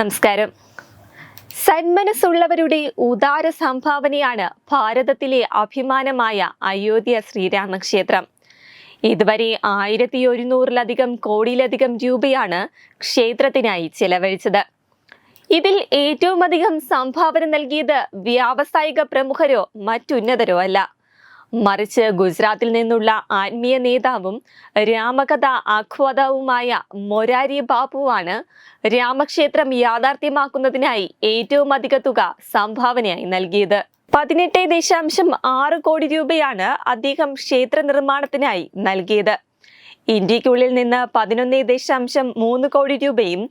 നമസ്കാരം. സന്മനസ്സുള്ളവരുടെ ഉദാര സംഭാവനയാണ് ഭാരതത്തിലെ അഭിമാനമായ അയോധ്യ ശ്രീരാമക്ഷേത്രം. ഇതുവരെ ആയിരത്തി ഒരുന്നൂറിലധികം കോടിയിലധികം രൂപയാണ് ക്ഷേത്രത്തിനായി ചെലവഴിച്ചത്. ഇതിൽ ഏറ്റവും അധികം സംഭാവന നൽകിയത് വ്യാവസായിക പ്രമുഖരോ മറ്റുന്നതരോ അല്ല. മറിച്ച് ഗുജറാത്തിൽ നിന്നുള്ള ആത്മീയ നേതാവും രാമകഥ ആഖ്വാതാവുമായ മൊരാരി ബാബുവാണ് രാമക്ഷേത്രം യാഥാർത്ഥ്യമാക്കുന്നതിനായി ഏറ്റവും അധിക തുക സംഭാവനയായി നൽകിയത്. പതിനെട്ട് ദശാംശം ആറ് കോടി രൂപയാണ് അദ്ദേഹം ക്ഷേത്ര നിർമ്മാണത്തിനായി നൽകിയത്. ഇന്ത്യക്കുള്ളിൽ നിന്ന് പതിനൊന്ന് ദശാംശം മൂന്ന് കോടി രൂപയും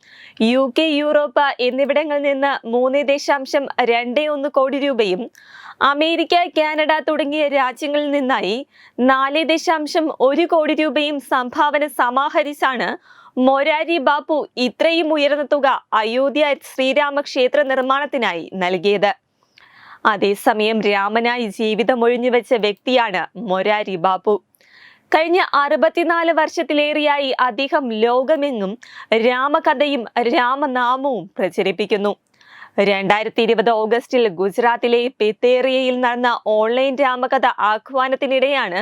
യു കെ യൂറോപ്പ് എന്നിവിടങ്ങളിൽ നിന്ന് മൂന്ന് ദശാംശം രണ്ട് ഒന്ന് കോടി രൂപയും അമേരിക്ക കാനഡ തുടങ്ങിയ രാജ്യങ്ങളിൽ നിന്നായി നാല് ദശാംശം ഒരു കോടി രൂപയും സംഭാവന സമാഹരിച്ചാണ് മൊരാരി ബാപ്പു ഇത്രയും ഉയർന്ന തുക അയോധ്യ ശ്രീരാമ ക്ഷേത്ര നിർമ്മാണത്തിനായി നൽകിയത്. അതേസമയം രാമനായി ജീവിതമൊഴിഞ്ഞു വെച്ച വ്യക്തിയാണ് മൊരാരി ബാപ്പു. കഴിഞ്ഞ അറുപത്തിനാല് വർഷത്തിലേറെയായി അദ്ദേഹം ലോകമെങ്ങും രാമകഥയും രാമനാമവും പ്രചരിപ്പിക്കുന്നു. രണ്ടായിരത്തി ഇരുപത് ഓഗസ്റ്റിൽ ഗുജറാത്തിലെ പെത്തേറിയയിൽ നടന്ന ഓൺലൈൻ രാമകഥ ആഹ്വാനത്തിനിടെയാണ്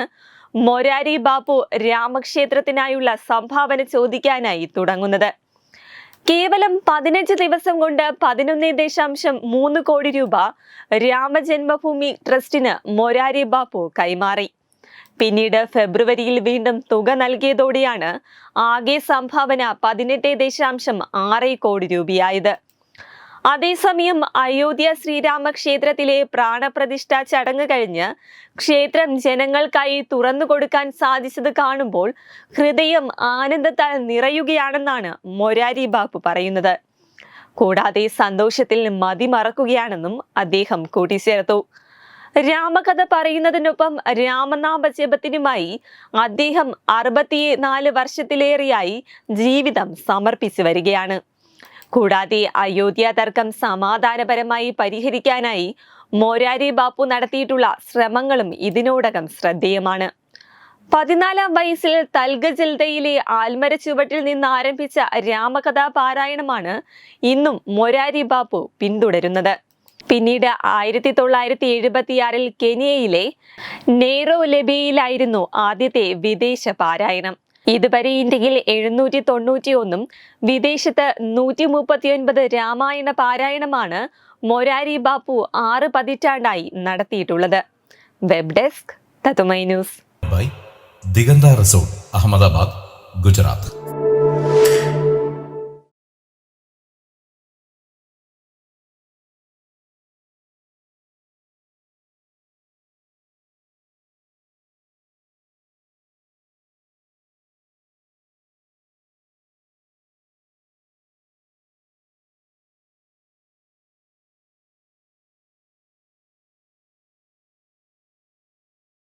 മൊരാരി ബാപ്പു രാമക്ഷേത്രത്തിനായുള്ള സംഭാവന ചോദിക്കാനായി തുടങ്ങുന്നത്. കേവലം പതിനഞ്ച് ദിവസം കൊണ്ട് പതിനൊന്ന് ദശാംശം മൂന്ന് കോടി രൂപ രാമജന്മഭൂമി ട്രസ്റ്റിന് മൊരാരി ബാപ്പു കൈമാറി. പിന്നീട് ഫെബ്രുവരിയിൽ വീണ്ടും തുക നൽകിയതോടെയാണ് ആകെ സംഭാവന പതിനെട്ട് ദശാംശം ആറ് കോടി രൂപയായത്. അതേസമയം അയോധ്യ ശ്രീരാമക്ഷേത്രത്തിലെ പ്രാണപ്രതിഷ്ഠാ ചടങ്ങ് കഴിഞ്ഞ് ക്ഷേത്രം ജനങ്ങൾക്കായി തുറന്നു കൊടുക്കാൻ സാധിച്ചത് കാണുമ്പോൾ ഹൃദയം ആനന്ദത്താൽ നിറയുകയാണെന്നാണ് മൊരാരി ബാപ്പു പറയുന്നത്. കൂടാതെ സന്തോഷത്തിൽ മതിമറക്കുകയാണെന്നും അദ്ദേഹം കൂട്ടിച്ചേർത്തു. രാമകഥ പറയുന്നതിനൊപ്പം രാമനാമ ജപത്തിനുമായി അദ്ദേഹം അറുപത്തി നാല് വർഷത്തിലേറെയായി ജീവിതം സമർപ്പിച്ചു വരികയാണ്. കൂടാതെ അയോധ്യ തർക്കം സമാധാനപരമായി പരിഹരിക്കാനായി മോരാരി ബാപ്പു നടത്തിയിട്ടുള്ള ശ്രമങ്ങളും ഇതിനോടകം ശ്രദ്ധേയമാണ്. പതിനാലാം വയസ്സിൽ തൽഗ ജിൽദയിലെ ആൽമര ചുവട്ടിൽ നിന്ന് ആരംഭിച്ച രാമകഥാ പാരായണമാണ് ഇന്നും മൊരാരി ബാപ്പു പിന്തുടരുന്നത്. പിന്നീട് ആയിരത്തി തൊള്ളായിരത്തി എഴുപത്തിയാറിൽ കെനിയയിലെ നെയ്റോ ലബിയിലായിരുന്നു ആദ്യത്തെ വിദേശ പാരായണം. ഇതുവരെ ഇന്ത്യയിൽ എഴുന്നൂറ്റി തൊണ്ണൂറ്റി ഒന്നും വിദേശത്ത് നൂറ്റി മുപ്പത്തിയൊൻപത് രാമായണ പാരായണമാണ് മൊരാരി ബാപ്പു ആറ് പതിറ്റാണ്ടായി നടത്തിയിട്ടുള്ളത്. വെബ് ഡെസ്ക് തത്തുമൈ ന്യൂസ്. ദിഗന്ത റിസോർട്ട് അഹമ്മദാബാദ് ഗുജറാത്ത്.